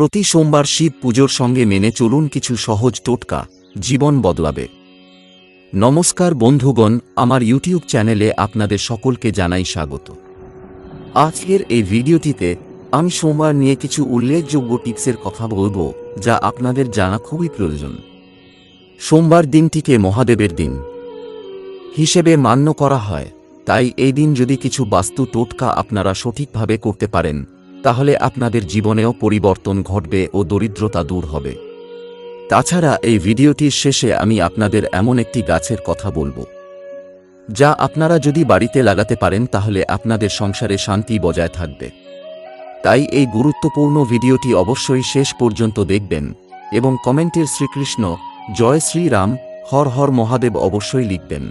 প্রতি সোমবার শিব পুজোর সঙ্গে মেনে চলুন কিছু সহজ টোটকা, জীবন বদলাবে। নমস্কার বন্ধুগণ, আমার ইউটিউব চ্যানেলে আপনাদের সকলকে জানাই স্বাগত। আজকের এই ভিডিওটিতে আমি সোমবার নিয়ে কিছু উল্লেখযোগ্য টিপসের কথা বলব, যা আপনাদের জানা খুবই প্রয়োজন। সোমবার দিনটিকে মহাদেবের দিন হিসেবে মান্য করা হয়, তাই এই দিন যদি কিছু বাস্তু টোটকা আপনারা সঠিকভাবে করতে পারেন তাহলে আপনাদের জীবনেও পরিবর্তন ঘটবে ও দরিদ্রতা দূর হবে। তাছাড়া এই ভিডিওটির শেষে আমি আপনাদের এমন একটি গাছের কথা বলব। যা আপনারা যদি বাড়িতে লাগাতে পারেন তাহলে আপনাদের সংসারে শান্তি বজায় থাকবে। তাই এই গুরুত্বপূর্ণ ভিডিওটি অবশ্যই শেষ পর্যন্ত দেখবেন এবং কমেন্টের শ্রীকৃষ্ণ জয় শ্রীরাম, হর হর মহাদেব অবশ্যই লিখবেন।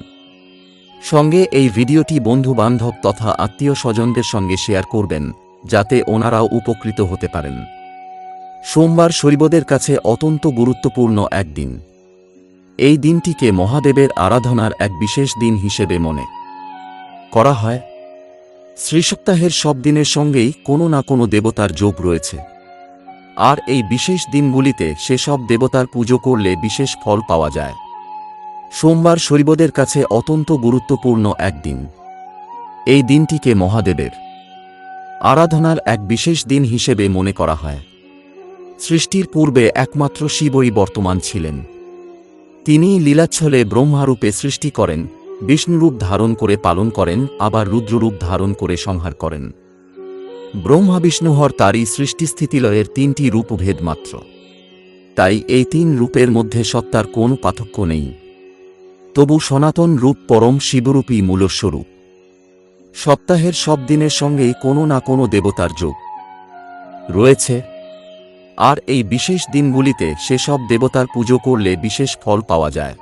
সঙ্গে এই ভিডিওটি বন্ধু বান্ধব তথা আত্মীয় স্বজনদের সঙ্গে শেয়ার করবেন। যাতে ওনারাও উপকৃত হতে পারেন। সোমবার শরীবদের কাছে অত্যন্ত গুরুত্বপূর্ণ একদিন এই দিনটিকে মহাদেবের আরাধনার এক বিশেষ দিন হিসেবে মনে করা হয়। শ্রীসপ্তাহের সব দিনের সঙ্গেই কোনো না কোনো দেবতার যোগ রয়েছে। আর এই বিশেষ দিনগুলিতে সেসব দেবতার পুজো করলে বিশেষ ফল পাওয়া যায়। সোমবার শরীবদের কাছে অত্যন্ত গুরুত্বপূর্ণ একদিন এই দিনটিকে মহাদেবের আরাধনার এক বিশেষ দিন হিসেবে মনে করা হয়। সৃষ্টির পূর্বে একমাত্র শিবই বর্তমান ছিলেন। তিনি লীলাচ্ছলে ব্রহ্মারূপে সৃষ্টি করেন, বিষ্ণুরূপ ধারণ করে পালন করেন, আবার রুদ্ররূপ ধারণ করে সংহার করেন। ব্রহ্মা বিষ্ণুহর তারই সৃষ্টিস্থিতিলয়ের তিনটি রূপভেদ মাত্র। তাই এই তিন রূপের মধ্যে সত্তার কোন পার্থক্য নেই। তবু সনাতন রূপ পরম শিবরূপী মূলস্বরূপ। সপ্তাহের সব দিনের সঙ্গেই কোনো না কোনো দেবতার যোগ। রয়েছে। আর এই বিশেষ দিনগুলিতে সেসব দেবতার পুজো করলে বিশেষ ফল পাওয়া যায়।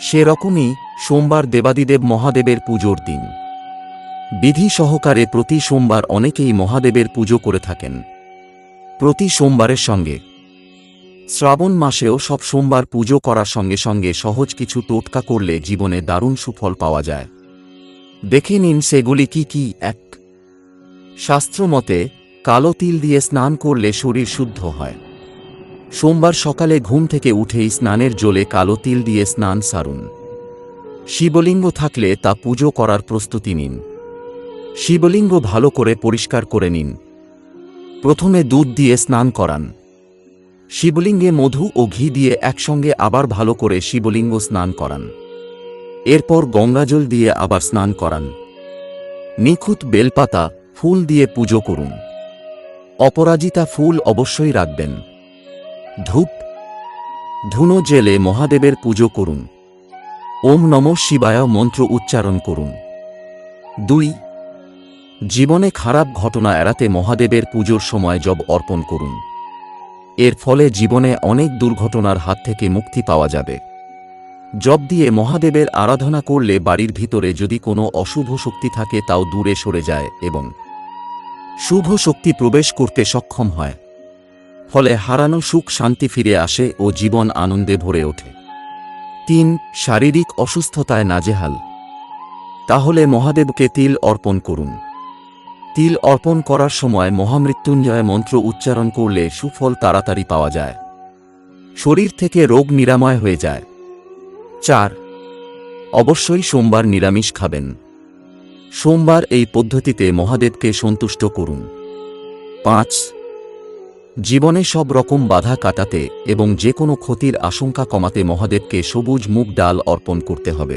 সেরকমই সোমবার দেবাদিদেব মহাদেবের পুজোর দিন। বিধি সহকারে প্রতি সোমবার অনেকেই মহাদেবের পুজো করে থাকেন। প্রতি সোমবারের সঙ্গে। শ্রাবণ মাসেও সব সোমবার পুজো করার সঙ্গে সঙ্গে সহজ কিছু টোটকা করলে জীবনে দারুণ সুফল পাওয়া যায়। দেখে নিন সেগুলি কি কি। এক, শাস্ত্রমতে কালো তিল দিয়ে স্নান করলে শরীর শুদ্ধ হয়। সোমবার সকালে ঘুম থেকে উঠেই স্নানের জলে কালো তিল দিয়ে স্নান সারুন। শিবলিঙ্গ থাকলে তা পুজো করার প্রস্তুতি নিন। শিবলিঙ্গ ভালো করে পরিষ্কার করে নিন। প্রথমে দুধ দিয়ে স্নান করান। শিবলিঙ্গে মধু ও ঘি দিয়ে একসঙ্গে আবার ভালো করে শিবলিঙ্গ স্নান করান। এরপর গঙ্গাজল দিয়ে আবার স্নান করান। নিখুঁত বেলপাতা, ফুল দিয়ে পুজো করুন। অপরাজিতা ফুল অবশ্যই রাখবেন। ধূপ। ধুনো জেলে মহাদেবের পুজো করুন। ওম নম শিবায় মন্ত্র উচ্চারণ করুন। দুই। জীবনে খারাপ ঘটনা এড়াতে মহাদেবের পুজোর সময় জব অর্পণ করুন। এর ফলে জীবনে অনেক দুর্ঘটনার হাত থেকে মুক্তি পাওয়া যাবে। জব দিয়ে মহাদেবের আরাধনা করলে বাড়ির ভিতরে যদি কোনো অশুভ শক্তি থাকে তাও দূরে সরে যায় এবং শুভ শক্তি প্রবেশ করতে সক্ষম হয়। ফলে হারানো সুখ শান্তি ফিরে আসে ও জীবন আনন্দে ভরে ওঠে। তিন, শারীরিক অসুস্থতায় নাজেহাল। তাহলে মহাদেবকে তিল অর্পণ করুন। তিল অর্পণ করার সময় মহামৃত্যুঞ্জয় মন্ত্র উচ্চারণ করলে সুফল তাড়াতাড়ি পাওয়া যায়। শরীর থেকে রোগ নিরাময় হয়ে যায়। চার। অবশ্যই সোমবার নিরামিষ খাবেন। সোমবার এই পদ্ধতিতে মহাদেবকে সন্তুষ্ট করুন। পাঁচ। জীবনে সব রকম বাধা কাটাতে এবং যে কোনো ক্ষতির আশঙ্কা কমাতে মহাদেবকে সবুজ মুগ ডাল অর্পণ করতে হবে।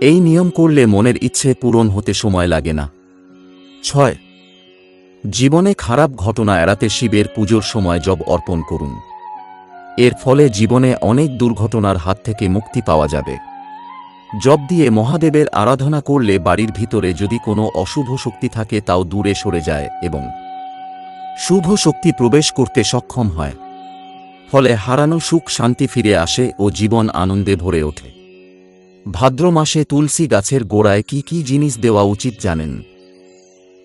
এই নিয়ম করলে মনের ইচ্ছে পূরণ হতে সময় লাগে না। ছয়। জীবনে খারাপ ঘটনা এড়াতে শিবের পুজোর সময় জব অর্পণ করুন। এর ফলে জীবনে অনেক দুর্ঘটনার হাত থেকে মুক্তি পাওয়া যাবে। জব দিয়ে মহাদেবের আরাধনা করলে বাড়ির ভিতরে যদি কোনো অশুভ শক্তি থাকে তাও দূরে সরে যায় এবং শুভ শক্তি প্রবেশ করতে সক্ষম হয়। ফলে হারানো সুখ শান্তি ফিরে আসে ও জীবন আনন্দে ভরে ওঠে। ভাদ্র মাসে তুলসী গাছের গোড়ায় কি কি জিনিস দেওয়া উচিত জানেন?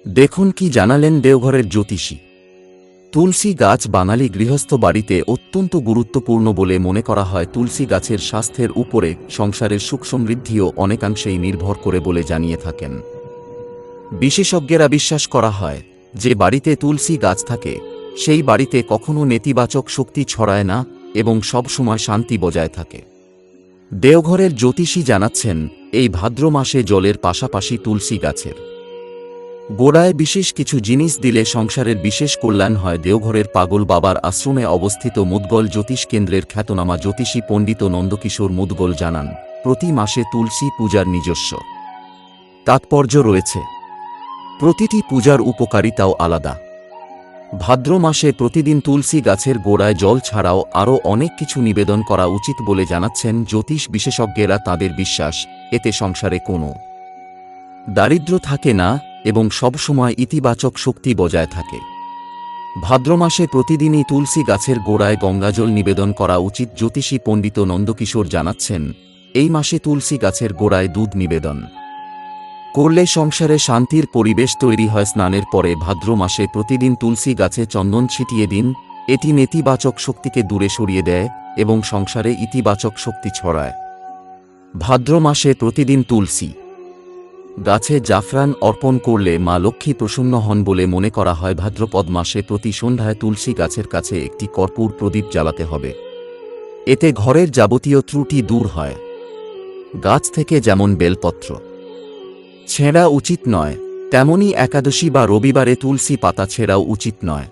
দেখুন কি জানালেন দেওঘরের জ্যোতিষী। তুলসী গাছ বাঙালি গৃহস্থ বাড়িতে অত্যন্ত গুরুত্বপূর্ণ বলে মনে করা হয়। তুলসী গাছের স্বাস্থ্যের উপরে সংসারের সুখ সমৃদ্ধিও অনেকাংশেই নির্ভর করে বলে জানিয়ে থাকেন। বিশেষজ্ঞেরা বিশ্বাস করা হয়, যে বাড়িতে তুলসী গাছ থাকে, সেই বাড়িতে কখনো নেতিবাচক শক্তি ছড়ায় না এবং সবসময় শান্তি বজায় থাকে। দেওঘরের জ্যোতিষী জানাচ্ছেন, এই ভাদ্র মাসে জলের পাশাপাশি তুলসী গাছের গোড়ায় বিশেষ কিছু জিনিস দিলে সংসারের বিশেষ কল্যাণ হয়। দেওঘরের পাগল বাবার আশ্রমে অবস্থিত মুদগল জ্যোতিষ কেন্দ্রের খ্যাতনামা জ্যোতিষী পণ্ডিত নন্দকিশোর মুদগল জানান, প্রতি মাসে তুলসী পূজার নিজস্ব। তাৎপর্য রয়েছে। প্রতিটি পূজার উপকারিতাও আলাদা। ভাদ্র মাসে প্রতিদিন তুলসী গাছের গোড়ায় জল ছাড়াও আরও অনেক কিছু নিবেদন করা উচিত বলে জানাচ্ছেন জ্যোতিষ বিশেষজ্ঞেরা তাদের বিশ্বাস, এতে সংসারে কোনো দারিদ্র্য থাকে না। এবং সবসময় ইতিবাচক শক্তি বজায় থাকে। ভাদ্র মাসে প্রতিদিনই তুলসী গাছের গোড়ায় গঙ্গাজল নিবেদন করা উচিত, জ্যোতিষী পণ্ডিত নন্দকিশোর জানাচ্ছেন, এই মাসে তুলসী গাছের গোড়ায় দুধ নিবেদন। করলে সংসারে শান্তির পরিবেশ তৈরি হয়, স্নানের পরে ভাদ্র মাসে প্রতিদিন তুলসী গাছে চন্দন ছিটিয়ে দিন, এটি নেতিবাচক শক্তিকে দূরে সরিয়ে দেয় এবং সংসারে ইতিবাচক শক্তি ছড়ায়। ভাদ্র মাসে প্রতিদিন তুলসী গাছে জাফরান অর্পণ করলে মা লক্ষ্মী প্রসন্ন হন বলে মনে করা হয় ভাদ্রপদ মাসে প্রতি সন্ধ্যায় তুলসী গাছের কাছে একটি কর্পূর প্রদীপ জ্বালাতে হবে। এতে ঘরের যাবতীয় ত্রুটি দূর হয়। গাছ থেকে যেমন বেলপত্র। ছেঁড়া উচিত নয় তেমনি একাদশী বা রবিবারে তুলসী পাতা ছেঁড়াও উচিত নয়।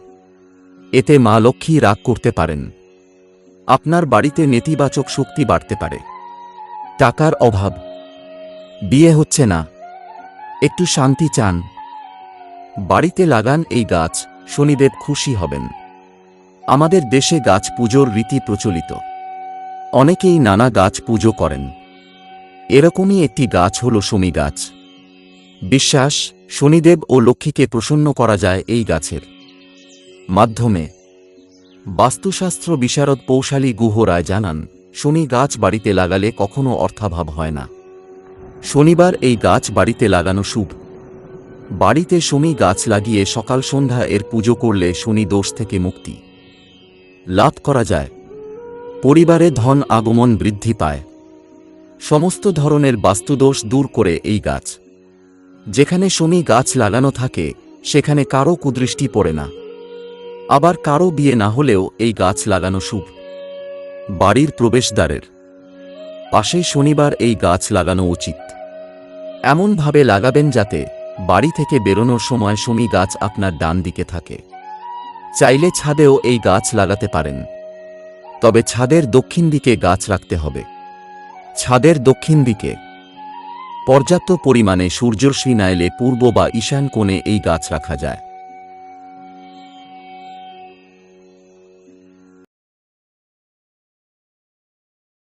এতে মা লক্ষ্মী রাগ করতে পারেন। আপনার বাড়িতে নেতিবাচক শক্তি বাড়তে পারে। টাকার অভাব। বিয়ে হচ্ছে না। একটু শান্তি চান। বাড়িতে লাগান এই গাছ, শনিদেব খুশি হবেন। আমাদের দেশে গাছ পুজোর রীতি প্রচলিত। অনেকেই নানা গাছ পুজো করেন। এরকমই একটি গাছ হল শমী গাছ। বিশ্বাস, শনিদেব ও লক্ষ্মীকে প্রসন্ন করা যায় এই গাছের। মাধ্যমে। বাস্তুশাস্ত্র বিশারদ পৌশালী গুহ রায় জানান, শনি গাছ বাড়িতে লাগালে কখনো অর্থাভাব হয় না। শনিবার এই গাছ বাড়িতে লাগানো শুভ। বাড়িতে শনি গাছ লাগিয়ে সকাল সন্ধ্যা এর পুজো করলে শনি দোষ থেকে মুক্তি। লাভ করা যায়। পরিবারে ধন আগমন বৃদ্ধি পায়। সমস্ত ধরনের বাস্তুদোষ দূর করে এই গাছ। যেখানে শনি গাছ লাগানো থাকে, সেখানে কারও কুদৃষ্টি পড়ে না। আবার কারও বিয়ে না হলেও এই গাছ লাগানো শুভ। বাড়ির প্রবেশদ্বারের। পাশে শনিবার এই গাছ লাগানো উচিত। এমনভাবে লাগাবেন যাতে বাড়ি থেকে বেরোনোর সময় সুমি গাছ আপনার ডান দিকে থাকে। চাইলে ছাদেও এই গাছ লাগাতে পারেন। তবে ছাদের দক্ষিণ দিকে গাছ রাখতে হবে। ছাদের দক্ষিণ দিকে পর্যাপ্ত পরিমাণে সূর্যরশ্মি না এলে পূর্ব বা ঈশান কোণে এই গাছ রাখা যায়।